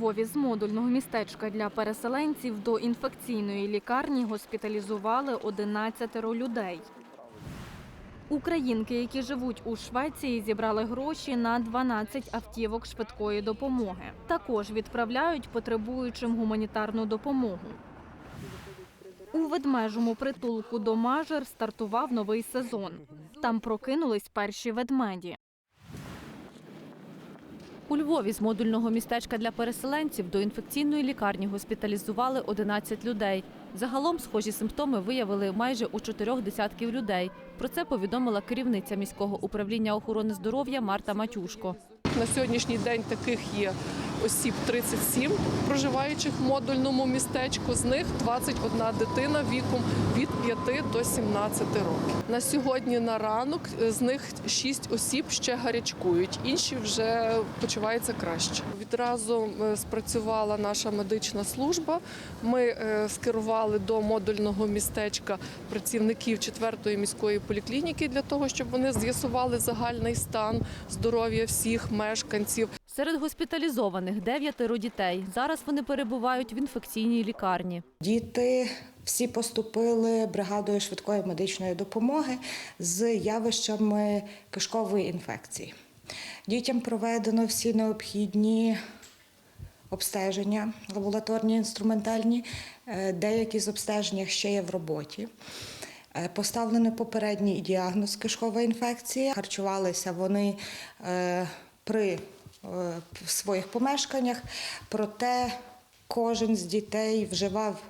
Львові з модульного містечка для переселенців до інфекційної лікарні госпіталізували 11 людей. Українки, які живуть у Швеції, зібрали гроші на 12 автівок швидкої допомоги. Також відправляють потребуючим гуманітарну допомогу. У ведмежому притулку до Мажер стартував новий сезон. Там прокинулись перші ведмеді. У Львові з модульного містечка для переселенців до інфекційної лікарні госпіталізували 11 людей. Загалом схожі симптоми виявили майже у чотирьох десятків людей. Про це повідомила керівниця міського управління охорони здоров'я Марта Матюшко. На сьогоднішній день таких є осіб 37, проживаючих в модульному містечку. З них 21 дитина віком від 5 до 17 років. На сьогодні на ранок е, з них 6 осіб ще гарячкують, інші вже почуваються краще. Відразу е, спрацювала наша медична служба. Ми е, скерували до модульного містечка працівників 4-ї міської поліклініки для того, щоб вони з'ясували загальний стан здоров'я всіх мешканців. Серед госпіталізованих дев'ятеро дітей. Зараз вони перебувають в інфекційній лікарні. Діти всі поступили бригадою швидкої медичної допомоги з явищами кишкової інфекції. Дітям проведено всі необхідні обстеження, лабораторні, інструментальні. Е, Деякі з обстежень ще є в роботі. Е, Поставлений попередній діагноз кишкова інфекція. Харчувалися вони е, при в своїх помешканнях, проте кожен з дітей вживав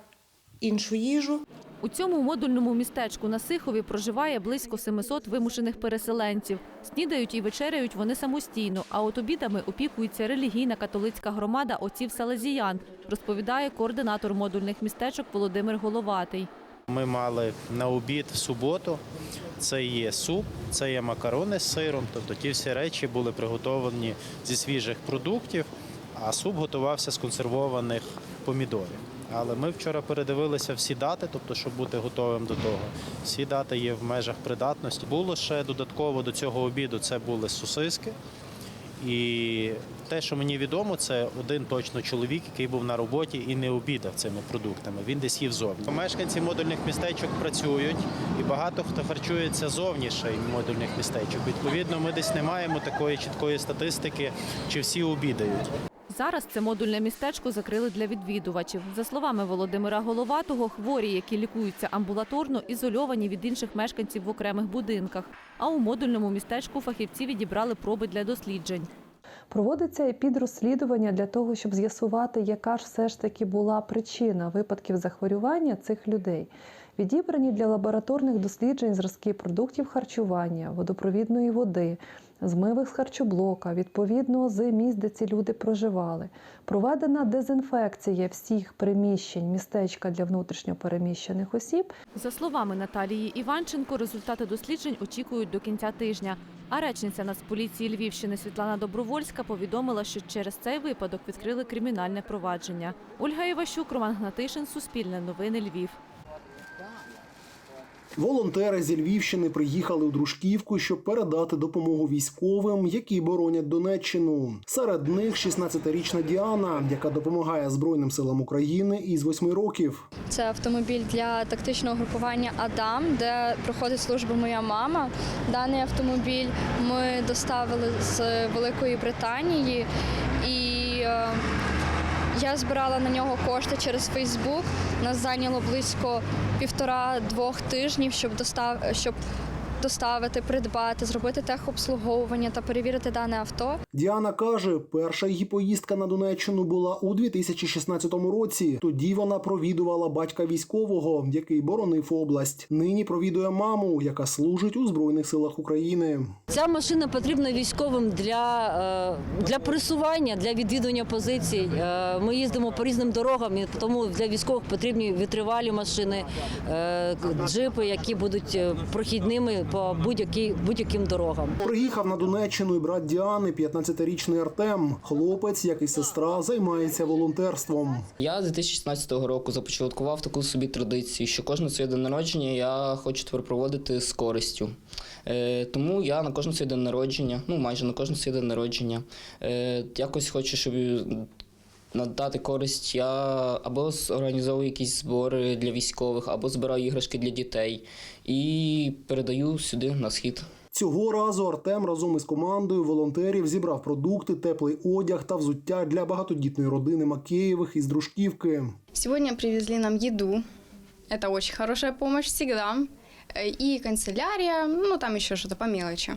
іншу їжу. У цьому модульному містечку на Сихові проживає близько 700 вимушених переселенців. Снідають і вечеряють вони самостійно, а от обідами опікується релігійна католицька громада отців Салезіян, розповідає координатор модульних містечок Володимир Головатий. Ми мали на обід в суботу. Це є суп, це є макарони з сиром. Тобто ті всі речі були приготовані зі свіжих продуктів, а суп готувався з консервованих помідорів. Але ми вчора передивилися всі дати, тобто, щоб бути готовим до того. Всі дати є в межах придатності. Було ще додатково до цього обіду. Це були сосиски. І те, що мені відомо, це один точно чоловік, який був на роботі і не обідав цими продуктами. Він десь їв зовні. Мешканці модульних містечок працюють, і багато хто харчується зовніше модульних містечок. Відповідно, ми десь не маємо такої чіткої статистики, чи всі обідають. Зараз це модульне містечко закрили для відвідувачів. За словами Володимира Головатого, хворі, які лікуються амбулаторно, ізольовані від інших мешканців в окремих будинках. А у модульному містечку фахівці відібрали проби для досліджень. Проводиться епідрозслідування для того, щоб з'ясувати, яка ж все ж таки була причина випадків захворювання цих людей. Відібрані для лабораторних досліджень зразки продуктів харчування, водопровідної води, змивих з харчоблока, відповідно з місць, де ці люди проживали. Проведена дезінфекція всіх приміщень містечка для внутрішньопереміщених осіб За словами Наталії Іванченко, результати досліджень очікують до кінця тижня. А речниця Нацполіції Львівщини Світлана Добровольська повідомила, що через цей випадок відкрили кримінальне провадження. Ольга Іващук, Роман Гнатишин, Суспільне новини Львів. Волонтери зі Львівщини приїхали у Дружківку, щоб передати допомогу військовим, які боронять Донеччину. Серед них 16-річна Діана, яка допомагає Збройним силам України із 8 років. Це автомобіль для тактичного групування Адам, де проходить службу моя мама. Даний автомобіль ми доставили з Великої Британії, і е, я збирала на нього кошти через Фейсбук. Нас зайняло близько півтора-двох тижнів, щоб достав щоб доставити, придбати, зробити техобслуговування та перевірити дане авто. Діана каже, перша її поїздка на Донеччину була у 2016 році. Тоді вона провідувала батька військового, який боронив область. Нині провідує маму, яка служить у збройних силах України. Ця машина потрібна військовим для, е, для пересування, для відвідування позицій. Е, Ми їздимо по різним дорогам, і тому для військових потрібні витривалі машини, е, джипи, які будуть прохідними по будь-яким дорогам. Приїхав на Донеччину і брат Діани, 15-річний Артем. Хлопець, як і сестра, займається волонтерством. Я з 2016 року започаткував таку собі традицію, що кожне своє день народження я хочу тепер проводити з користю. Е, тому я на кожен свій день народження, ну майже на кожен свій день народження, е, якось хочу, щоб надати користь, я або організовую якісь збори для військових, або збираю іграшки для дітей і передаю сюди на схід. Цього разу Артем разом із командою волонтерів зібрав продукти, теплий одяг та взуття для багатодітної родини Макеєвих із Дружківки. Сьогодні привезли нам їду. Це очень хороша допомога завжди. І канцелярія, ну там ще щось по мелочи.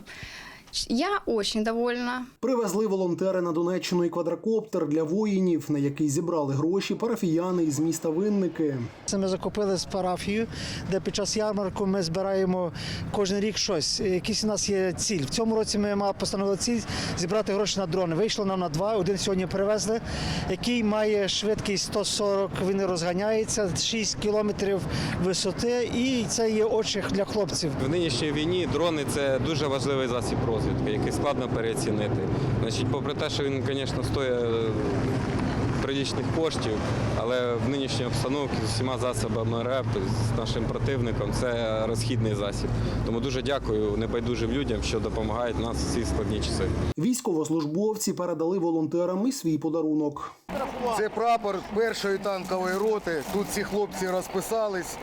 Я очень довольна. Привезли волонтери на Донеччину і квадрокоптер для воїнів, на який зібрали гроші парафіяни із міста Винники. Це ми закупили з парафією, де під час ярмарку ми збираємо кожен рік щось. Якісь у нас є ціль. В цьому році ми мали постановили ціль зібрати гроші на дрони. Вийшло нам на два. Один сьогодні привезли, який має швидкість 140, Він розганяється, 6 кілометрів висоти, і це є очі для хлопців. В нинішній війні дрони це дуже важливий засіб розвідки, який складно переоцінити. Значить, попри те, що він, звісно, стоїть е, прилічних коштів, але в нинішній обстановці з усіма засобами РЕП, з нашим противником, це розхідний засіб. Тому дуже дякую небайдужим людям, що допомагають нас у ці складні часи. Військовослужбовці передали волонтерам і свій подарунок. Це прапор першої танкової роти. Тут ці хлопці розписались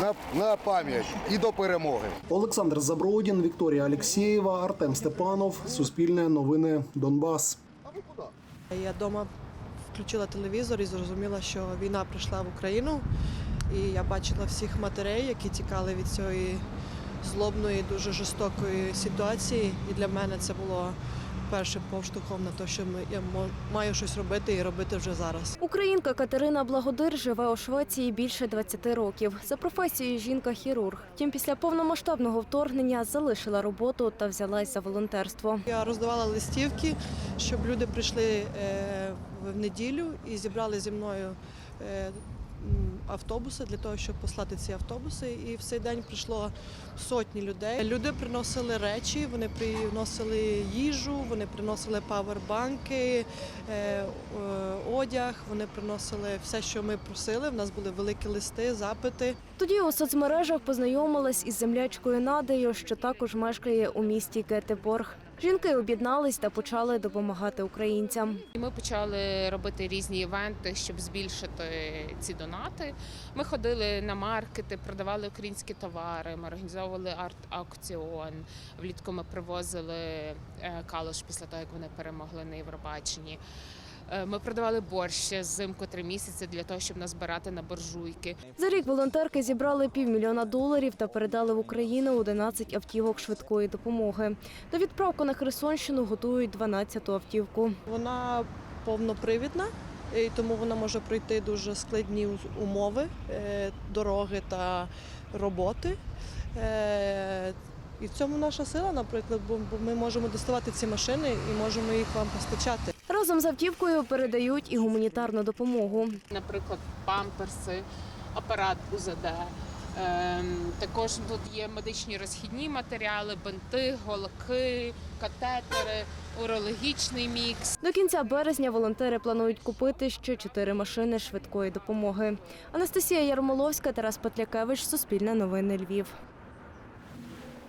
на, на пам'ять і до перемоги. Олександр Забродін, Вікторія Алєксєєва, Артем Степанов. Суспільне новини Донбас. Я вдома включила телевізор і зрозуміла, що війна прийшла в Україну. І я бачила всіх матерей, які тікали від цієї злобної, дуже жорстокої ситуації. І для мене це було першим повштовхом на те, що ми- я маю щось робити і робити вже зараз. Українка Катерина Благодир живе у Швеції більше 20 років. За професією жінка-хірург. Втім, після повномасштабного вторгнення залишила роботу та взялась за волонтерство. Я роздавала листівки, щоб люди прийшли е, в неділю і зібрали зі мною е, автобуси для того, щоб послати ці автобуси. І в цей день прийшло сотні людей. Люди приносили речі, вони приносили їжу, вони приносили павербанки, е, одяг, вони приносили все, що ми просили. В нас були великі листи, запити. Тоді у соцмережах познайомилась із землячкою Надею, що також мешкає у місті Гетеборг. Жінки об'єднались та почали допомагати українцям. Ми почали робити різні івенти, щоб збільшити ці донати. Ми ходили на маркети, продавали українські товари. Ми організовували арт-аукціон. Влітку ми привозили е, калош після того, як вони перемогли на Євробаченні. Е, Ми продавали борщ взимку три місяці для того, щоб назбирати на буржуйки. За рік волонтерки зібрали півмільйона доларів та передали в Україну 11 автівок швидкої допомоги. До відправку на Херсонщину готують 12-ту автівку. Вона повнопривідна, і тому вона може пройти дуже складні умови е, дороги та роботи. Е, І в цьому наша сила, наприклад, бо ми можемо доставати ці машини і можемо їх вам постачати. Разом з автівкою передають і гуманітарну допомогу. Наприклад, памперси, апарат УЗД. Ем, Також тут є медичні розхідні матеріали, бинти, голки, катетери, урологічний мікс. До кінця березня волонтери планують купити ще чотири машини швидкої допомоги. Анастасія Ярмоловська, Тарас Петлякевич, Суспільне новини Львів.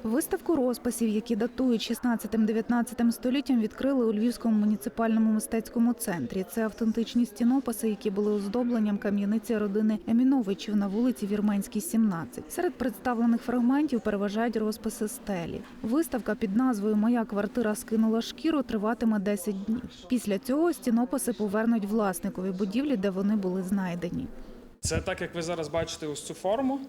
Виставку розписів, які датують 16-19 століттям, відкрили у Львівському муніципальному мистецькому центрі. Це автентичні стінописи, які були оздобленням кам'яниці родини Еміновичів на вулиці Вірменській, 17. Серед представлених фрагментів переважають розписи стелі. Виставка під назвою Моя квартира скинула шкіру триватиме 10 днів. Після цього стінописи повернуть власникові будівлі, де вони були знайдені. Це так, як ви зараз бачите ось цю форму.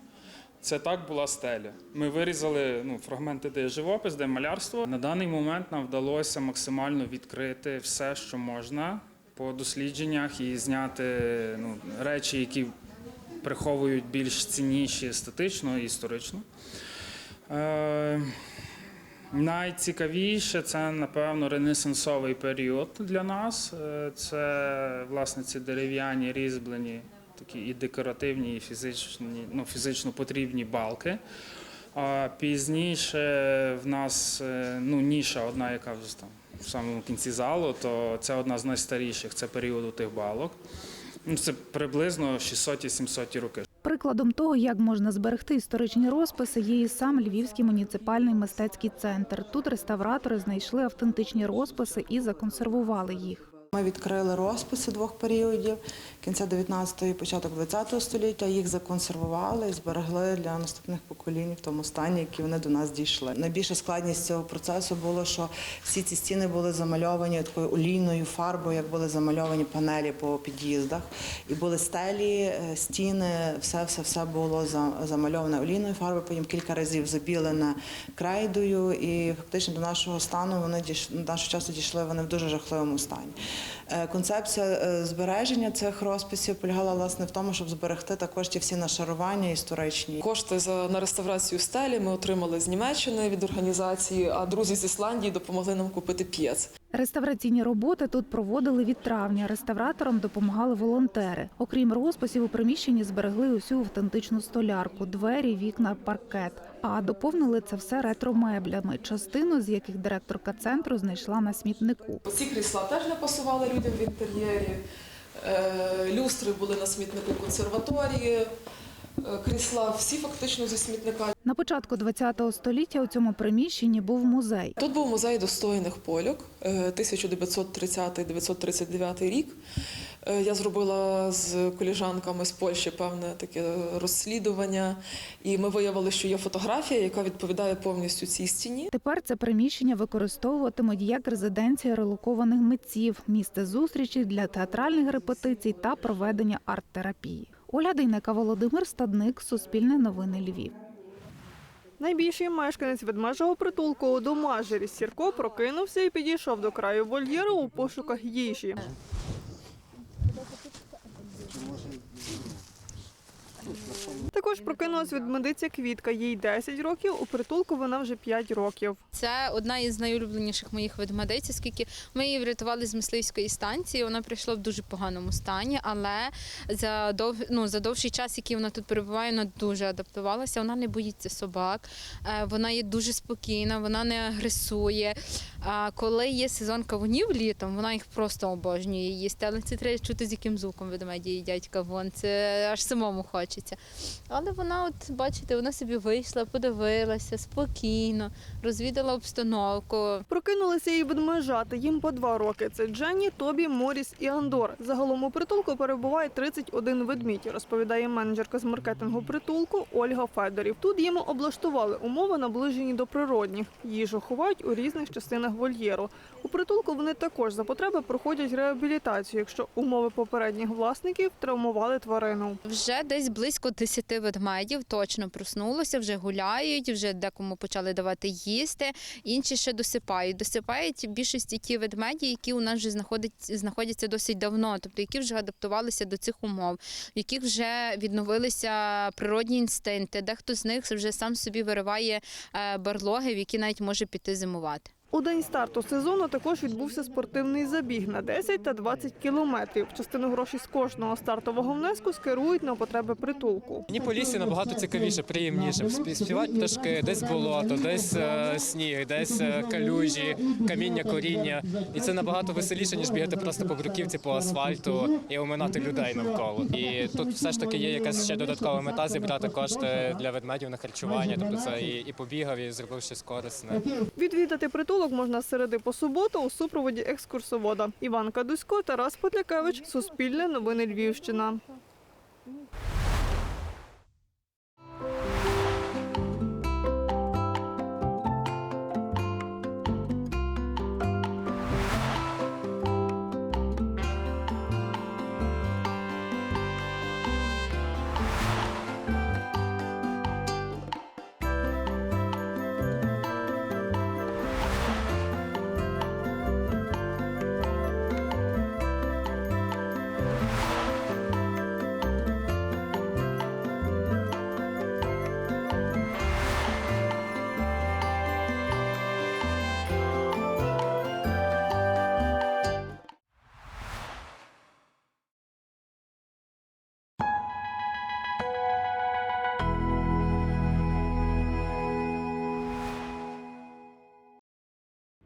Це так була стеля. Ми вирізали ну, фрагменти, де є живопис, де малярство. На даний момент нам вдалося максимально відкрити все, що можна по дослідженнях, і зняти ну, речі, які приховують більш цінніші естетично і історично. Е, Найцікавіше це, напевно, ренесансовий період для нас. Е, Це власне ці дерев'яні різьблені, такі і декоративні, і фізичні, ну, фізично потрібні балки. А пізніше в нас е, ну, ніша одна, яка вже там в самому кінці залу, то це одна з найстаріших, це періоду тих балок. Ну, Це приблизно 600-700 роки. Прикладом того, як можна зберегти історичні розписи, є і сам Львівський муніципальний мистецький центр. Тут реставратори знайшли автентичні розписи і законсервували їх. Ми відкрили розписи двох періодів кінця 19-го і початок 20-го століття. Їх законсервували і зберегли для наступних поколінь в тому стані, які вони до нас дійшли. Найбільша складність цього процесу було, що всі ці стіни були замальовані такою олійною фарбою, як були замальовані панелі по під'їздах. І були стелі, е, стіни, все, все, все було замальоване олійною фарбою. Потім кілька разів забілене крейдою, і фактично до нашого стану вони до нашого часу дійшли вони в дуже жахливому стані. Е, Концепція е, збереження цих розписів полягала власне в тому, щоб зберегти також ті всі нашарування історичні. Кошти за на реставрацію стелі ми отримали з Німеччини від організації, а друзі з Ісландії допомогли нам купити п'єц. Реставраційні роботи тут проводили від травня. Реставраторам допомагали волонтери. Окрім розписів, у приміщенні зберегли усю автентичну столярку, двері, вікна, паркет. А доповнили це все ретро-меблями, частину з яких директорка центру знайшла на смітнику. Ці крісла теж не пасували людям в інтер'єрі. Е, Люстри були на смітнику консерваторії. Е, Крісла всі фактично зі смітника. На початку ХХ століття у цьому приміщенні був музей. Тут був музей достойних польок е, 1930-1939 рік. Е, Я зробила з коліжанками з Польщі певне таке розслідування, і ми виявили, що є фотографія, яка відповідає повністю цій стіні. Тепер це приміщення використовуватимуть як резиденція релокованих митців, місце зустрічі для театральних репетицій та проведення арт-терапії. Оля Дейнека, Володимир Стадник, Суспільне новини Львів. Найбільший мешканець ведмежого притулку у Домажері Сірко прокинувся і підійшов до краю вольєру у пошуках їжі чи може. Також прокинулась ведмедиця Квітка. Їй 10 років, у притулку вона вже 5 років. Це одна із найулюбленіших моїх ведмедиць, оскільки ми її врятували з мисливської станції. Вона прийшла в дуже поганому стані, але за дов... ну, за довший час, який вона тут перебуває, вона дуже адаптувалася. Вона не боїться собак, е, вона є дуже спокійна, вона не агресує. А коли є сезон кавунів літом, вона їх просто обожнює їсти. Але це треба чути, з яким звуком ведмеді їдять кавун. Це аж самому хочеться. Але вона, от бачите, вона собі вийшла, подивилася спокійно, розвідала обстановку. Прокинулися і ведмежата. Їм по два роки. Це Дженні, Тобі, Моріс і Андор. Загалом у притулку перебуває 31 ведмідь, розповідає менеджерка з маркетингу притулку Ольга Федорів. Тут їм облаштували умови, наближені до природних. Їжу ховають у різних частинах вольєру. У притулку вони також за потреби проходять реабілітацію, якщо умови попередніх власників травмували тварину. Вже десь близько 10 ведмедів точно проснулося, вже гуляють, вже декому почали давати їсти, інші ще досипають. Досипають більшості ті ведмеді, які у нас вже знаходять, знаходяться досить давно, тобто які вже адаптувалися до цих умов, в яких вже відновилися природні інстинкти. Дехто з них вже сам собі вириває е, барлоги, в які навіть може піти зимувати. У день старту сезону також відбувся спортивний забіг на 10 та 20 кілометрів. Частину грошей з кожного стартового внеску скерують на потреби притулку. Мені по лісі набагато цікавіше, приємніше. Спі- Співають пташки, десь болото, десь е, сніг, десь е, калюжі, каміння, коріння. І це набагато веселіше, ніж бігати просто по бруківці, по асфальту і оминати людей навколо. І тут все ж таки є якась ще додаткова мета зібрати кошти для ведмедів на харчування. Тобто це і, і побігав, і зробив щось корисне. Відвідати прогулок можна середи по суботу у супроводі екскурсовода. Іван Кадусько, Тарас Потлякевич, Суспільне, Новини Львівщина.